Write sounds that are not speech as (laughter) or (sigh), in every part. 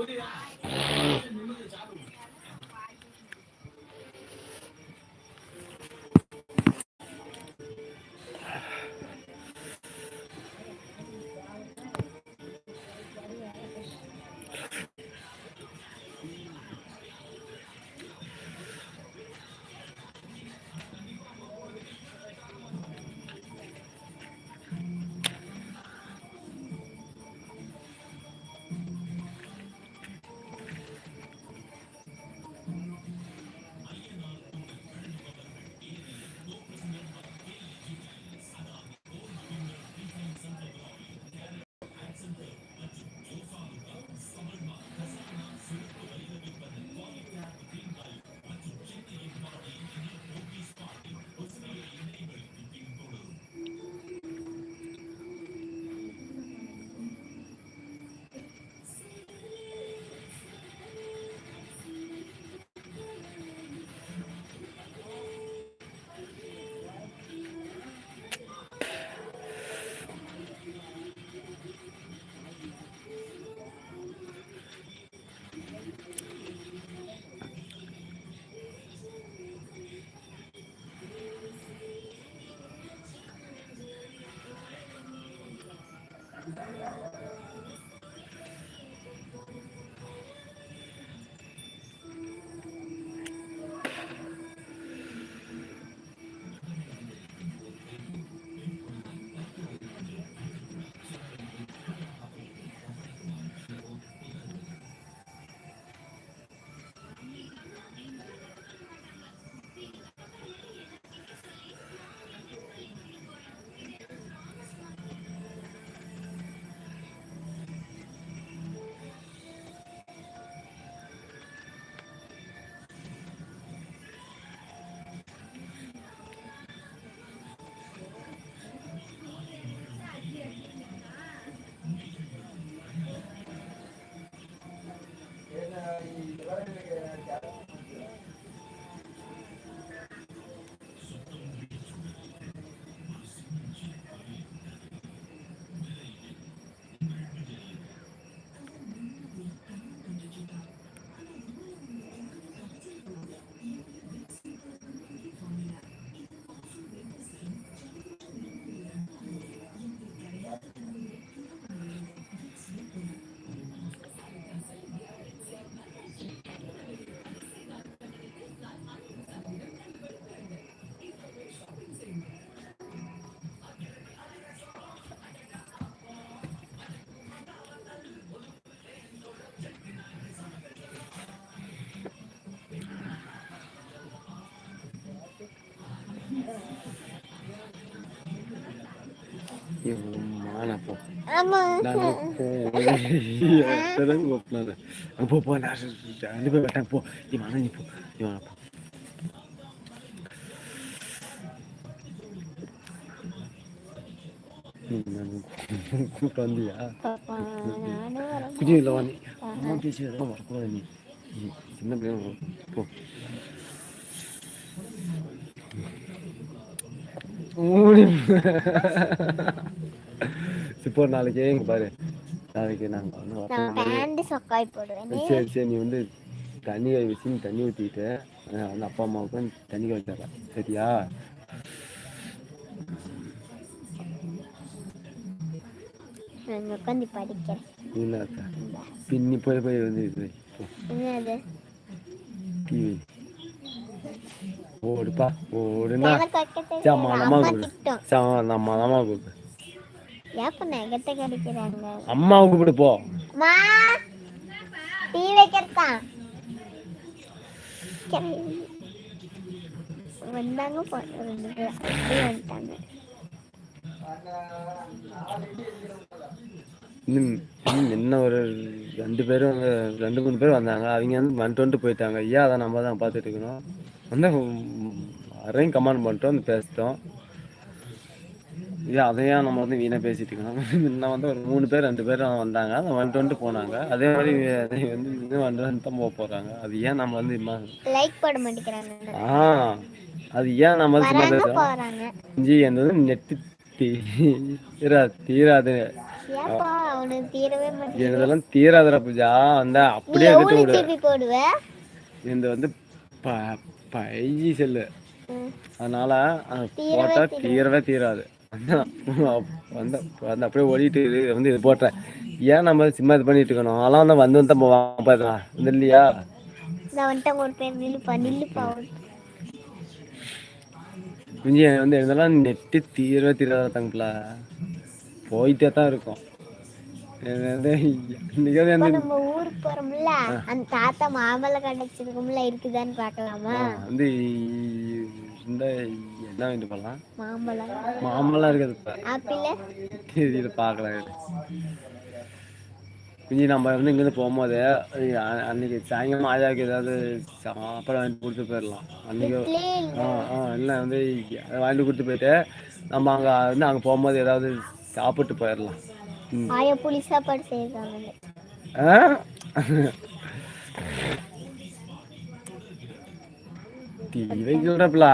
Put. down, down. போ போ பேர் வேட்டாங்க போ நீ வாங்க நீ போ நீ வாங்க போ கூப்பிட்டு வந்தியா குட்டி இல்லை வா நீ அம்மா பேசி அதெல்லாம் வரக்கூடாது நீ சின்ன பிள்ளைங்க போ ஓடி. இப்போ நாளைக்கு இங்க பாரு. நாளைக்கு வரணும். பேண்ட் சொக்காய் போடுவேன். சரி சரி நீ வந்து தண்ணி வச்சு தண்ணி ஊற்றிட்டு வந்து அப்பா அம்மாவுக்கு தண்ணி வச்சார சரியா? நான் உட்காந்து படிக்கிறேன். இல்லை அக்கா பின்னி போய் போய் வந்து இது டிவி ஓடுப்பா ஓடுனா எனக்கு வைக்க தெரியாது. சாமா ஏப்ப நகத்தை கடிக்கிறாங்க. அம்மாவை கூப்பிடு போ. மா டீ வந்தாங்க வந்துட்டாங்க. இன்னும் என்ன ஒரு ரெண்டு பேரும் ரெண்டு மூணு பேர் வந்தாங்க. அவங்க வந்து வந்துட்டு வந்துட்டு போயிட்டாங்க. ஐயா அதை நம்ம தான் பார்த்துட்டு இருக்கணும். வந்து அரையும் கமெண்ட் பண்ணிட்டோம் பேசிட்டோம். ஐயா அதையா நம்ம வந்து வீணாக பேசிட்டு இருக்கணும் இன்னும் வந்து ஒரு மூணு பேர் ரெண்டு பேர் வந்தாங்க. அதை வந்துட்டு வந்துட்டு போனாங்க. அதே மாதிரி அதை வந்து இன்னும் வந்து வந்து தான் போக போகிறாங்க அது ஏன் நம்ம வந்து இம்மா லைக் போட மாட்டேங்கிறாங்க ஆ அது ஏன் நம்ம வந்து சும்மா பேசுகிறோம் இஞ்சி என்னது? நெட்டு தீரா தீராது. இதெல்லாம் தீராதுடா பூஜா. வந்தா நீ அப்படியே எடுத்து எவ்வளவு விடு. இந்த வந்து ப பைஜி செல்லு. அதனால அது தீரவே போட்டா தீரவே தீராது. வந்து வந்து அப்படியே ஓடிட்டு இது வந்து இது போட்டேன். ஏன் நம்ம சும்மா இது பண்ணிட்டு இருக்கணும்? அதெல்லாம் வந்து வந்து வந்து போவான் பார்த்தா வந்து இல்லையா? குஞ்சு வந்து இதெல்லாம் நெட்டு தீரவே தீராத தங்கல போயிட்டே தான் இருக்கும். இது நம்ம ஊருக்கு போறோம்ல அந்த தாத்தா மாம்பழம் கிடைச்சிருக்கும்ல இருக்குதான்னு பார்க்கலாமா? ஆ, வந்து இந்த என்ன வேண்டு போகலாம் மாம்பழம். மாமெல்லாம் இருக்குது இப்போ. ஆப்பிள். தெரியல பார்க்கலாம் குஞ்சு நம்ம வந்து இங்கேருந்து போகும்போது அன்னைக்கு சாயங்காலம் ஆயாவுக்கு ஏதாவது சாப்பாடு வாங்கிட்டு கொடுத்து போயிடலாம். அன்னைக்கு ஆ ஆ இல்லை வந்து அதை வாங்கிட்டு கொடுத்து போயிட்டு நம்ம அங்கே வந்து அங்கே போகும்போது ஏதாவது சாப்பிட்டு போயிடலாம். புளி சாப்பாடு செய்யறாங்க. இதை சொல்றப்பலா?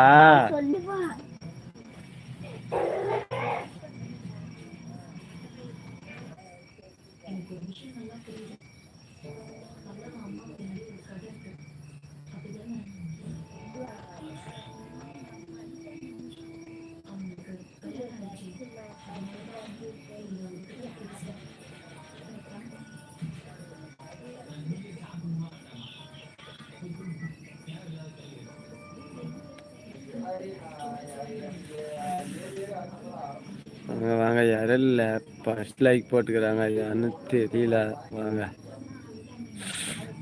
ஃபர்ஸ்ட் லைக் போட்டுக்கிறாங்க. யாருன்னு தெரியல. வாங்க.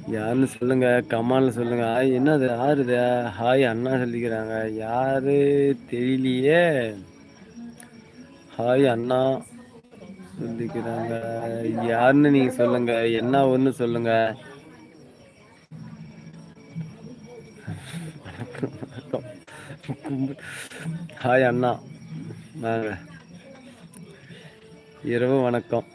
யாருன்னு சொல்லுங்க. கமான்னு சொல்லுங்க. என்னது? யாருது ஹாய் அண்ணா சொல்லிக்கிறாங்க. யாரு தெரியலையே. ஹாய் அண்ணா சொல்லிக்கிறாங்க. யாருன்னு நீங்க சொல்லுங்க. என்ன ஒன்று சொல்லுங்க. (laughs) ஹாய் அண்ணா. வாங்க. இரவு வணக்கம்.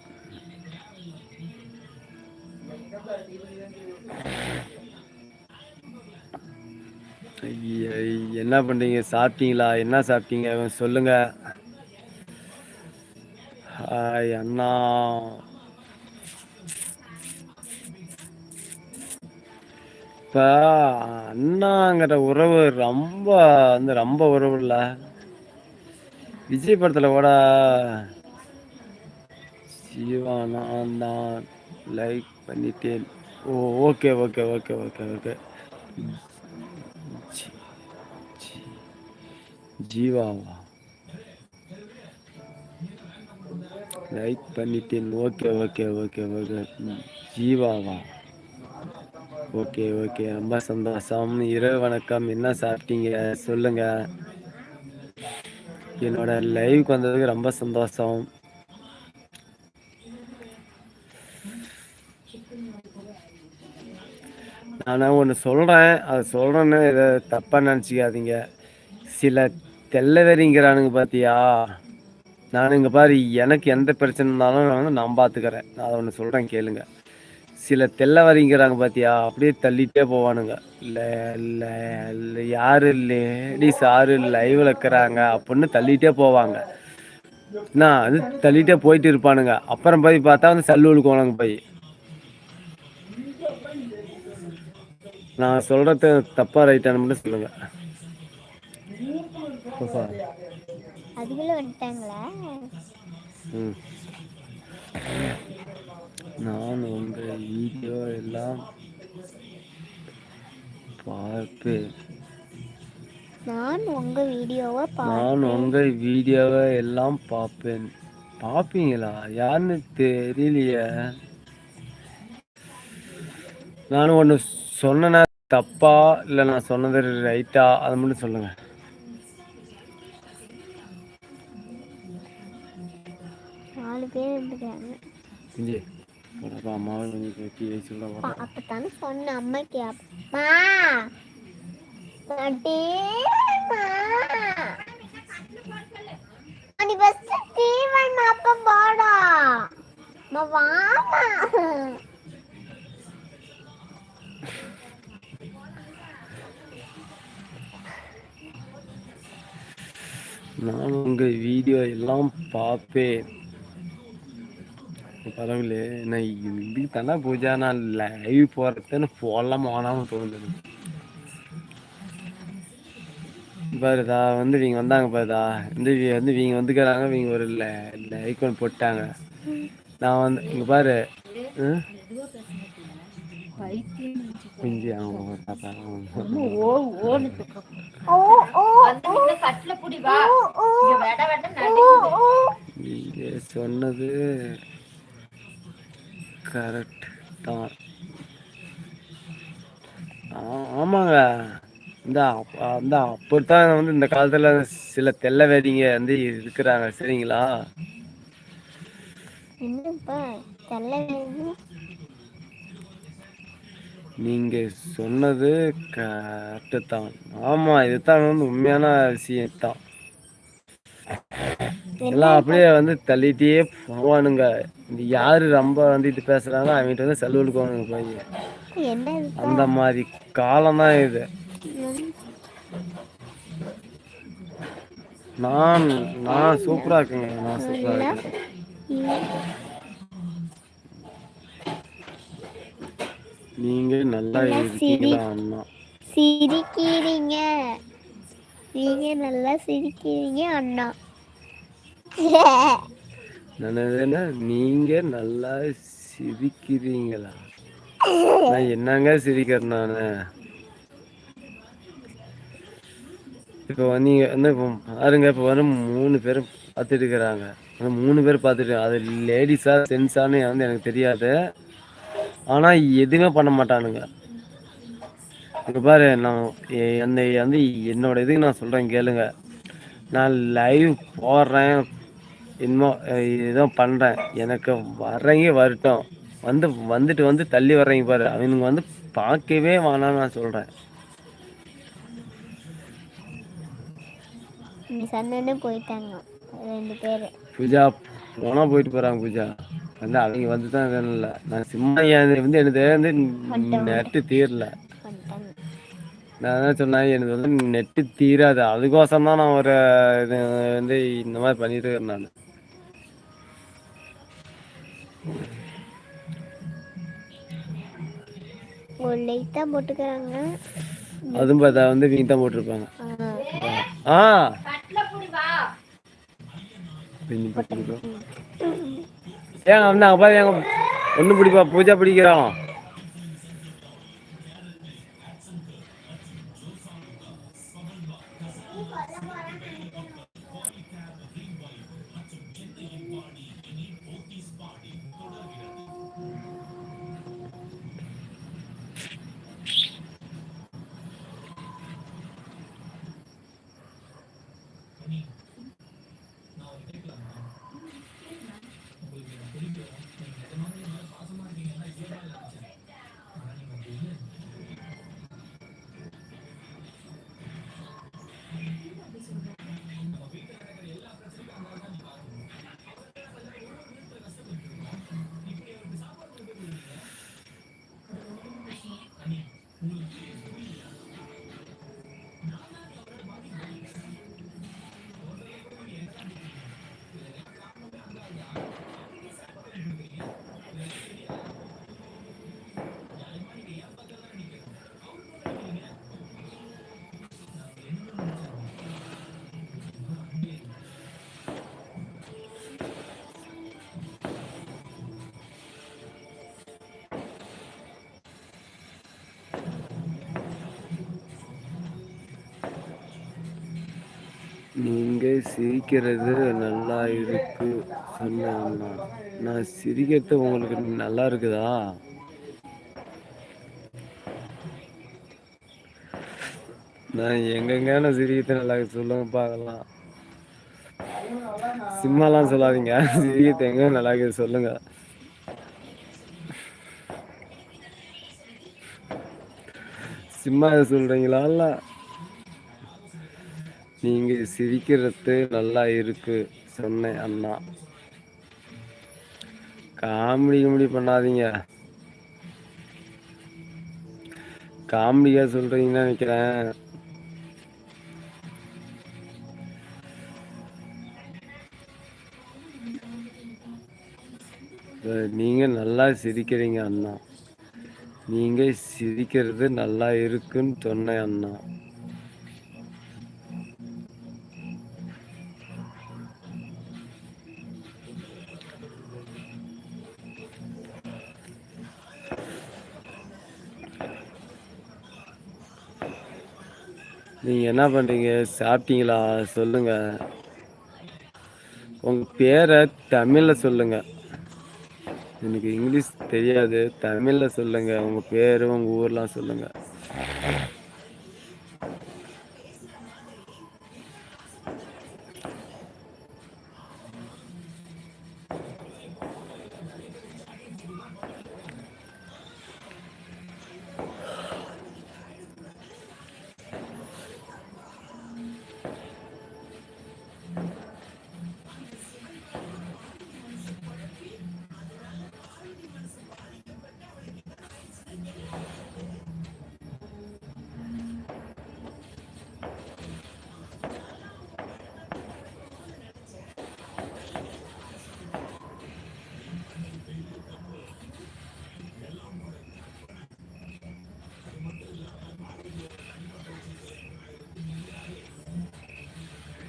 என்ன பண்ணுறீங்க சாப்பிட்டீங்களா? என்ன சாப்பிட்டீங்க? சொல்லுங்க. ஹாய் அண்ணா. இப்போ அண்ணாங்கிற உறவு ரொம்ப வந்து ரொம்ப உறவு இல்லை. விஜய் படத்தில் கூட சிவா நான் தான் லைக் பண்ணிட்டேன். ஓ okay okay okay okay okay G- ஜி- ஜீவாவா? லைக் பண்ணிட்டேன். ஓகே ஓகே ஓகே ஓகே ஜீவாவா? ஓகே ஓகே ரொம்ப சந்தோஷம். இரவு வணக்கம். என்ன சாப்பிட்டீங்க? சொல்லுங்க. என்னோட லைவ் வந்ததுக்கு ரொம்ப சந்தோஷம். ஆனால் ஒன்று சொல்கிறேன் அதை சொல்கிறேன்னு இதை தப்பாக நினச்சிக்காதீங்க. சில தெல்லவெறிங்கிறானுங்க பார்த்தியா நான் இங்கே பாரு எனக்கு எந்த பிரச்சனை இருந்தாலும் நான் நான் பார்த்துக்கிறேன் நான் அதை ஒன்று சொல்கிறேன் கேளுங்க. சில தெல்லவரிங்கிறாங்க பார்த்தியா அப்படியே தள்ளிட்டே போவானுங்க. இல்லை இல்லை இல்லை யாரு லேடிஸ் யாரு லைவில் இருக்கிறாங்க அப்படின்னு தள்ளிட்டே போவாங்க. நான் அது தள்ளிட்டே போயிட்டு இருப்பானுங்க. அப்புறம் போய் பார்த்தா வந்து சல்லு உழுக்குவானுங்க போய். நான் சொல்றது தப்பா ரைட்டானு மட்டும் சொல்லுங்க. நான் உங்க வீடியோ எல்லாம் பார்ப்பேன் நான் உங்க வீடியோவை நான் உங்க வீடியோவை எல்லாம் பார்ப்பேன். பார்ப்பீங்களா? யாருன்னு தெரியலையே. நான் ஒன்று சொன்னேன்னா தப்பா இல்லை நான் சொன்னது ரைட்டா? அதை மட்டும் சொல்லுங்க. நாலு பேர் இருந்துட்டாங்க இஞ்சி போடப்பா அம்மாவை கொஞ்சம் கட்டி வச்சு விட அப்பா, அப்பத்தானே சொன்ன அம்மைக்கு பாட்டி நீ ஃபர்ஸ்ட் ஸ்டீவன் அப்ப போடா. வாமா நான் உங்கள் வீடியோ எல்லாம் பார்ப்பேன். பரவாயில்ல நான் இதுக்கு தானே பூஜா நான் லைவ் போகிறதுன்னு போடலாம் வேணாம்னு தோணுது. பாருதா வந்து இவங்க வந்தாங்க பாருதா வந்து வந்து இவங்க வந்துக்கிறாங்க இவங்க ஒரு ஒன்று போட்டாங்க. நான் வந்து இங்கே பாரு. ம்? நீங்க சொன்னது கரெக்ட் தான். ஆ- ஆமாங்க. இந்த அந்த அப்படித்தான் வந்து இந்த காலத்துல சில தெல்ல வேதிங்க வந்து இருக்கிறாங்க. சரிங்களா? என்னப்பா தெல்ல வேணும் நீங்க சொன்னது கரெக்டு தான். ஆமா இதுதான் வந்து உண்மையான விஷயம் தான் எல்லாம் அப்படியே வந்து தள்ளிட்டே போவானுங்க. இந்த யாரு ரொம்ப வந்து இது பேசுறாங்க? அவங்ககிட்ட வந்து செலவுக்கு போய் என்ன அந்த மாதிரி காலம் தான் இது. நான் நான் சூப்பரா இருக்குங்க. நான் சூப்பரா இருக்கேன் நீங்க நல்லா இருக்கீங்களா அண்ணா சிரிக்கிறீங்க. நீங்க நல்லா சிரிக்கிறீங்க அண்ணா. (laughs) நான் என்ன நீங்க நல்லா சிரிக்கிறீங்களா? (laughs) நான் என்னங்க சிரிக்கிறேன் நானு? இப்போ நீங்க வந்து இப்போ பாருங்க இப்போ வந்து மூணு பேரும் பார்த்துட்டு இருக்கிறாங்க. மூணு பேர் பார்த்துட்டு அது லேடிஸா ஜென்ஸான்னு வந்து எனக்கு தெரியாது. ஆனா எதுவுமே பண்ண மாட்டானுங்க. இங்க பாரு நான் அந்த வந்து என்னோட இதுக்கு நான் சொல்றேன் கேளுங்க. நான் லைவ் போடுறேன் இன்னும் ஏதோ பண்றேன். எனக்கு வர்றவங்க வரட்டும் வந்து வந்துட்டு வந்து தள்ளி வர்றவங்க பாரு. அவனுங்க வந்து பார்க்கவே வேணாம்னு நான் சொல்றேன். நீ சொன்னோன்னு போயிட்டாங்க ரெண்டு பேரு. பூஜா போனா போயிட்டு போறாங்க பூஜா. வந்து அவங்க வந்து தான் இல்லை நான் சும்மா வந்து எனக்கு வந்து நெட்டு தீரல. நான் என்ன சொன்னேன் எனக்கு வந்து நெட்டு தீராது. அதுக்கோசரம் தான் நான் ஒரு இது வந்து இந்த மாதிரி பண்ணிட்டு இருக்கேன் நான். அதுவும் பார்த்தா வந்து வீண் தான் போட்டிருப்பாங்க. ஆ, பின்னி போட்டிருக்கோம். ஏங்க வந்து அங்கே பாரு எங்க ஒன்று பிடிப்பா பூஜா பிடிக்கிறோம் நீங்க சிரிக்கிறது நல்லா இருக்கு சொன்னாங்க. நான் சிரிக்கிறது உங்களுக்கு நல்லா இருக்குதா? நான் எங்கெங்க நான் சிரிக்கிறது நல்லா சொல்லுங்க பார்க்கலாம். சிம்மாலாம் சொல்லாதீங்க. சிரிக்கிறது எங்க நல்லா இருக்குது சொல்லுங்க. சிம்மா சொல்றீங்களா இல்லை? நீங்க சிரிக்கிறது நல்லா இருக்கு சொன்னேன் அண்ணா. காமெடி கிமெடி பண்ணாதீங்க. காமெடியா சொல்றீங்கன்னு நினைக்கிறேன். நீங்க நல்லா சிரிக்கிறீங்க அண்ணா. நீங்க சிரிக்கிறது நல்லா இருக்குன்னு சொன்னேன் அண்ணா. நீங்கள் என்ன பண்ணுறீங்க சாப்பிட்டீங்களா? சொல்லுங்கள் உங்கள் பேரை தமிழில் சொல்லுங்கள் எனக்கு இங்கிலீஷ் தெரியாது. தமிழில் சொல்லுங்கள் உங்கள் பேர் உங்கள் ஊர்லாம் சொல்லுங்கள்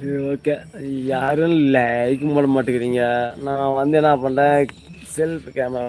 ஓகே. யாரும் லைக் பண்ண மாட்டேங்கிறீங்க. நான் வந்து என்ன பண்ணுறேன் செல்ஃப் கேமரா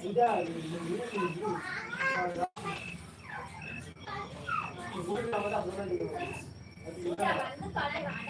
你这，你你你，你，你，你，你，你，你，你，你，你，你，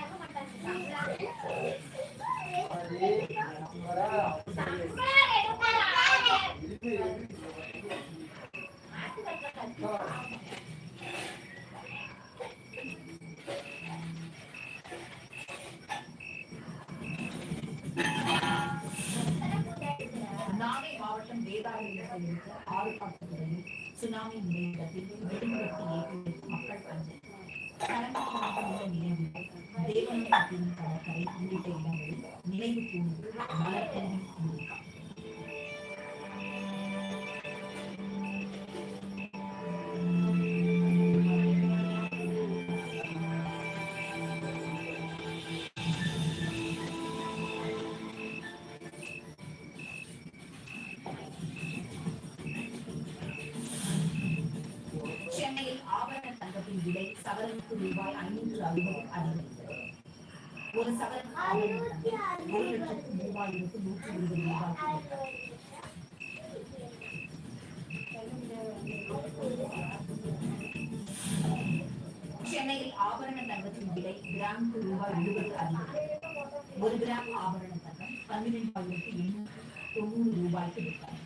தொண்ணூறு ரூபாய்க்கு விற்பனை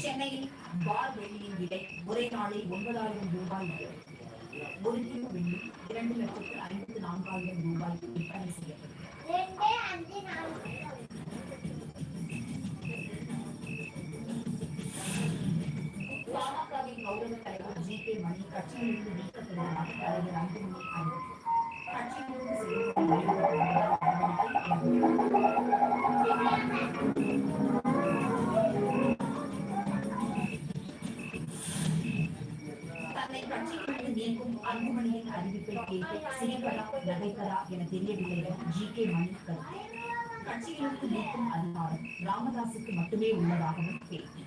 சென்னையில் பார் வெள்ளியின் விலை ஒரே நாளில் ஒன்பதாயிரம் ரூபாய் உயர்வு. ஒரு கிலோ வெள்ளி இரண்டு லட்சத்து ஐம்பத்து நான்காயிரம் ரூபாய்க்கு விற்பனை செய்யப்படுகிறது ரெண்டு அஞ்சு நாலு பாமகவின் கௌரவ தலைவர் ஜி கே மணி கட்சியிலிருந்து நீக்கப்படுவதாக தலைவர் அன்புமணி அறிவித்தார் அன்புமணியின் அறிவிப்பை கேட்டு சிரிப்பதா நகைப்பதா என தெரியவில்லை என ஜி கே மணி கருத்து நீக்கும் அதிகாரம் ராமதாசுக்கு மட்டுமே உள்ளதாகவும் பேட்டி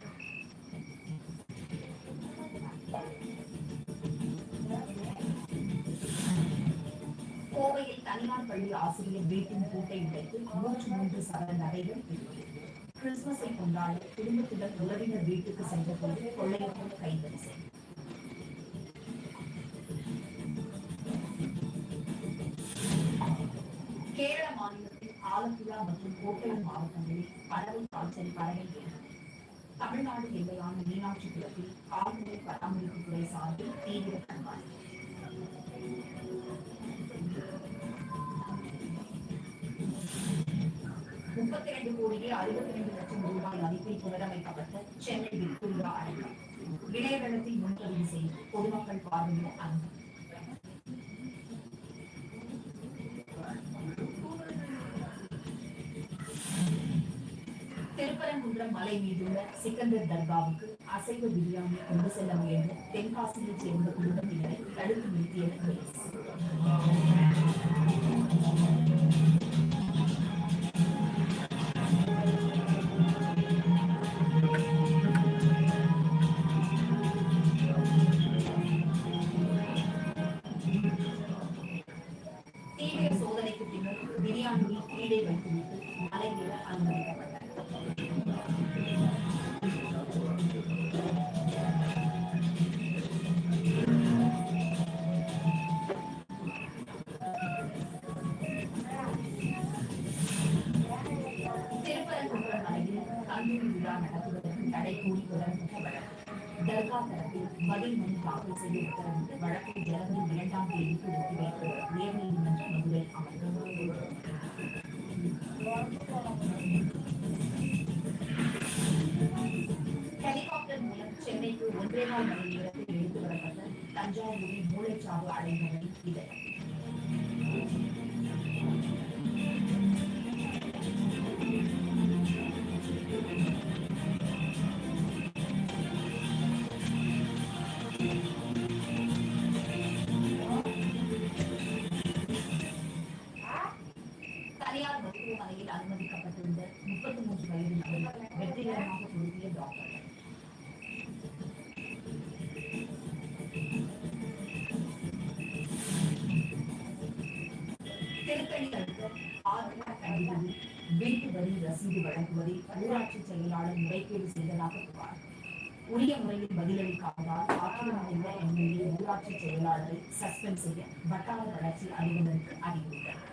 கோவையில் தனியார் பள்ளி ஆசிரியர் வீட்டின் கூட்டை உடைத்து நூற்று மூன்று சவர நகைகள் கிறிஸ்துமஸை கொண்டாட குடும்பத்துடன் உறவினர் வீட்டுக்கு சென்ற போது கொள்ளையர்கள் கைது கேரள மாநிலத்தில் ஆலப்புழா மற்றும் கோட்டயம் மாவட்டங்களில் பறவை காய்ச்சல் பரவுகிறது தமிழ்நாடு எல்லையான மீனாட்சிபுரத்தில் கால்நடை பராமரிப்புத்துறை சார்பில் தீவிர கண்காணிப்பு முப்பத்தி ரெண்டு கோடியே அறுபத்தி ரெண்டு லட்சம் ரூபாய் மதிப்பில் புனரமைக்கப்பட்ட சென்னை விக்டோரியா அரங்கம். இணையதளத்தில் முன்பதிவு செய்து பொதுமக்கள் பார்வையில் அனுமதி திருப்பரங்குன்றம் மலை மீதுள்ள சிக்கந்தர் தர்காவுக்கு அசைவ பிரியாணி கொண்டு செல்ல முயன்ற தென்காசியைச் சேர்ந்த குடும்பத்தினரை தடுத்து நிறுத்தியது போலீஸ். ஒன்றே நாள் மணி நேரத்தில் எடுத்து வரப்பட்ட தஞ்சாவூரில் மூளைச்சாவு அடைந்தவரின் இதயம் உரிய முறையில் பதிலளிக்காததால் ஆத்திரமடைந்த எம்எல்ஏ ஊராட்சி செயலாளரை சஸ்பெண்ட் செய்ய வட்டார வளர்ச்சி அலுவலருக்கு அறிவுறுத்தல்.